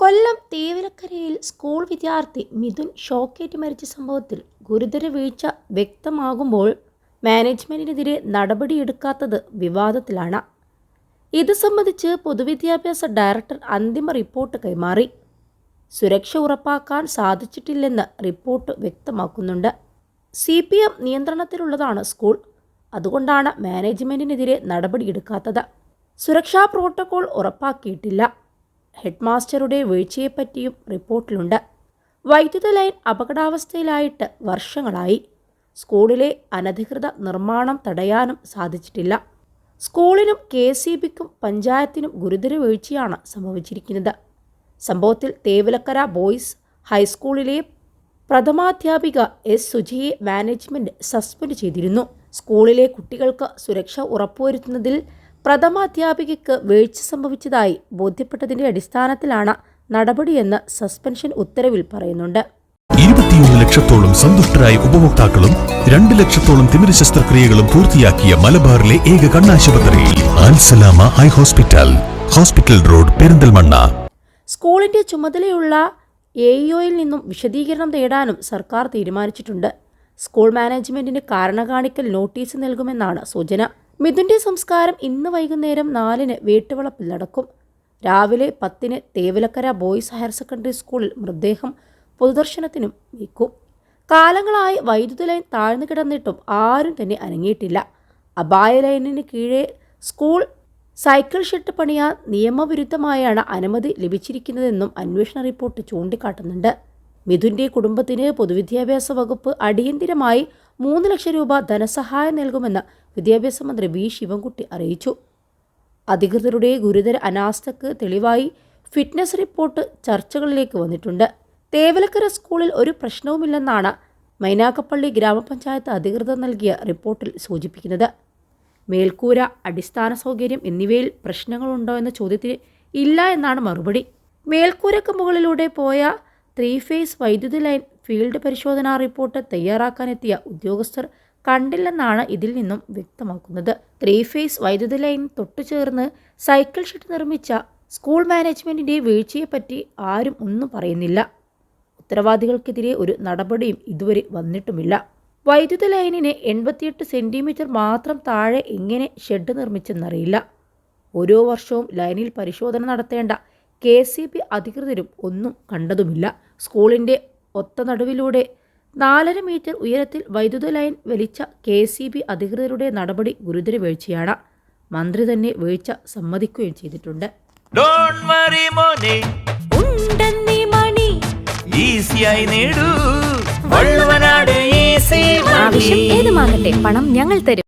കൊല്ലം തേവലക്കരയിൽ school വിദ്യാർത്ഥി മിഥുൻ ഷോക്കേറ്റ് മരിച്ച സംഭവത്തിൽ ഗുരുതര വീഴ്ച വ്യക്തമാകുമ്പോൾ മാനേജ്മെന്റിനെതിരെ നടപടിയെടുക്കാത്തത് വിവാദത്തിലാണ്. ഇത് സംബന്ധിച്ച് പൊതുവിദ്യാഭ്യാസ ഡയറക്ടർ അന്തിമ റിപ്പോർട്ട് കൈമാറി. സുരക്ഷ ഉറപ്പാക്കാൻ സാധിച്ചിട്ടില്ലെന്ന് റിപ്പോർട്ട് വ്യക്തമാക്കുന്നുണ്ട്. സി പി എം നിയന്ത്രണത്തിലുള്ളതാണ് സ്കൂൾ. അതുകൊണ്ടാണ് മാനേജ്മെന്റിനെതിരെ നടപടിയെടുക്കാത്തത്. സുരക്ഷാ പ്രോട്ടോകോൾ ഉറപ്പാക്കിയിട്ടില്ല. ഹെഡ്മാസ്റ്ററുടെ വീഴ്ചയെപ്പറ്റിയും റിപ്പോർട്ടിലുണ്ട്. വൈദ്യുത ലൈൻ അപകടാവസ്ഥയിലായിട്ട് വർഷങ്ങളായി. സ്കൂളിലെ അനധികൃത നിർമ്മാണം തടയാനും സാധിച്ചിട്ടില്ല. സ്കൂളിനും കെ സി ബിക്കും പഞ്ചായത്തിനും ഗുരുതര വീഴ്ചയാണ് സംഭവിച്ചിരിക്കുന്നത്. സംഭവത്തിൽ തേവലക്കര ബോയ്സ് ഹൈസ്കൂളിലെ പ്രഥമാധ്യാപിക എസ് സുജയെ മാനേജ്മെന്റ് സസ്പെൻഡ് ചെയ്തിരുന്നു. സ്കൂളിലെ കുട്ടികൾക്ക് സുരക്ഷ ഉറപ്പുവരുത്തുന്നതിൽ പ്രഥമാധ്യാപികയ്ക്ക് വീഴ്ച സംഭവിച്ചതായി ബോധ്യപ്പെട്ടതിന്റെ അടിസ്ഥാനത്തിലാണ് നടപടിയെന്ന് സസ്പെൻഷൻ ഉത്തരവിൽ പറയുന്നുണ്ട്. ഇരുപത്തിയൊന്ന് ലക്ഷത്തോളം സന്തുഷ്ടരായ ഉപഭോക്താക്കളും രണ്ട് ലക്ഷത്തോളം തിമിര ശസ്ത്രക്രിയകളും പൂർത്തിയാക്കിയ മലബാറിലെ ഏക കണ്ണാശുപത്രിയിൽ Al Salama eye hospital hospital road Perinthalmanna. സ്കൂളിന്റെ ചുമതലയുള്ള എ ഇഒയിൽ നിന്നും വിശദീകരണം തേടാനും സർക്കാർ തീരുമാനിച്ചിട്ടുണ്ട്. സ്കൂൾ മാനേജ്മെന്റിന് കാരണകാണിക്കൽ നോട്ടീസ് നൽകുമെന്നാണ് സൂചന. മിഥുന്റെ സംസ്കാരം ഇന്ന് വൈകുന്നേരം നാലിന് വീട്ടുവളപ്പിൽ നടക്കും. രാവിലെ പത്തിന് തേവലക്കര ബോയ്സ് ഹയർ സെക്കൻഡറി സ്കൂളിൽ മൃതദേഹം പൊതുദർശനത്തിനും നീക്കും. കാലങ്ങളായി വൈദ്യുതി ലൈൻ താഴ്ന്നു കിടന്നിട്ടും ആരും തന്നെ അനങ്ങിയിട്ടില്ല. അപായ ലൈനിന് കീഴെ സ്കൂൾ സൈക്കിൾ ഷെഡ് പണിയാൻ നിയമവിരുദ്ധമായാണ് അനുമതി ലഭിച്ചിരിക്കുന്നതെന്നും അന്വേഷണ റിപ്പോർട്ട് ചൂണ്ടിക്കാട്ടുന്നുണ്ട്. മിഥുന്റെ കുടുംബത്തിന് പൊതുവിദ്യാഭ്യാസ വകുപ്പ് അടിയന്തിരമായി മൂന്ന് ലക്ഷം രൂപ ധനസഹായം നൽകുമെന്ന് വിദ്യാഭ്യാസ മന്ത്രി വി ശിവൻകുട്ടി അറിയിച്ചു. അധികൃതരുടെ ഗുരുതര അനാസ്ഥക്ക് തെളിവായി ഫിറ്റ്നസ് റിപ്പോർട്ട് ചർച്ചകളിലേക്ക് വന്നിട്ടുണ്ട്. തേവലക്കര സ്കൂളിൽ ഒരു പ്രശ്നവുമില്ലെന്നാണ് മൈനാക്കപ്പള്ളി ഗ്രാമപഞ്ചായത്ത് അധികൃതർ നൽകിയ റിപ്പോർട്ടിൽ സൂചിപ്പിക്കുന്നത്. മേൽക്കൂര അടിസ്ഥാന സൗകര്യം എന്നിവയിൽ പ്രശ്നങ്ങളുണ്ടോ എന്ന ചോദ്യത്തിന് ഇല്ല എന്നാണ് മറുപടി. മേൽക്കൂരക്ക് മുകളിലൂടെ പോയ ത്രീ ഫേസ് വൈദ്യുതി ലൈൻ ഫീൽഡ് പരിശോധനാ റിപ്പോർട്ട് തയ്യാറാക്കാനെത്തിയ ഉദ്യോഗസ്ഥർ കണ്ടില്ലെന്നാണ് ഇതിൽ നിന്നും വ്യക്തമാക്കുന്നത്. ത്രീ ഫേസ് വൈദ്യുതി ലൈൻ തൊട്ടുചേർന്ന് സൈക്കിൾ ഷെഡ് നിർമ്മിച്ച സ്കൂൾ മാനേജ്മെന്റിന്റെ വീഴ്ചയെപ്പറ്റി ആരും ഒന്നും പറയുന്നില്ല. ഉത്തരവാദികൾക്കെതിരെ ഒരു നടപടിയും ഇതുവരെ വന്നിട്ടുമില്ല. വൈദ്യുതി ലൈനിന് എൺപത്തിയെട്ട് സെന്റിമീറ്റർ മാത്രം താഴെ എങ്ങനെ ഷെഡ് നിർമ്മിച്ചെന്നറിയില്ല. ഓരോ വർഷവും ലൈനിൽ പരിശോധന നടത്തേണ്ട കെ സി ബി അധികൃതരും ഒന്നും കണ്ടതുമില്ല. സ്കൂളിന്റെ ഒത്ത നടുവിലൂടെ നാലര മീറ്റർ ഉയരത്തിൽ വൈദ്യുത ലൈൻ വലിച്ച കെ സി ബി അധികൃതരുടെ നടപടി ഗുരുതര വീഴ്ചയാണ്. മന്ത്രി തന്നെ വീഴ്ച സമ്മതിക്കുകയും ചെയ്തിട്ടുണ്ട്. ഡോണ്ട് വറി മോനെ. ഉണ്ടെന്നീ മണി. ഈസിയായി നേടൂ. വള്ളുവനാട് ഈസി ആവശ്യം ഏതുമാകട്ടെ പണം ഞങ്ങൾ തരും.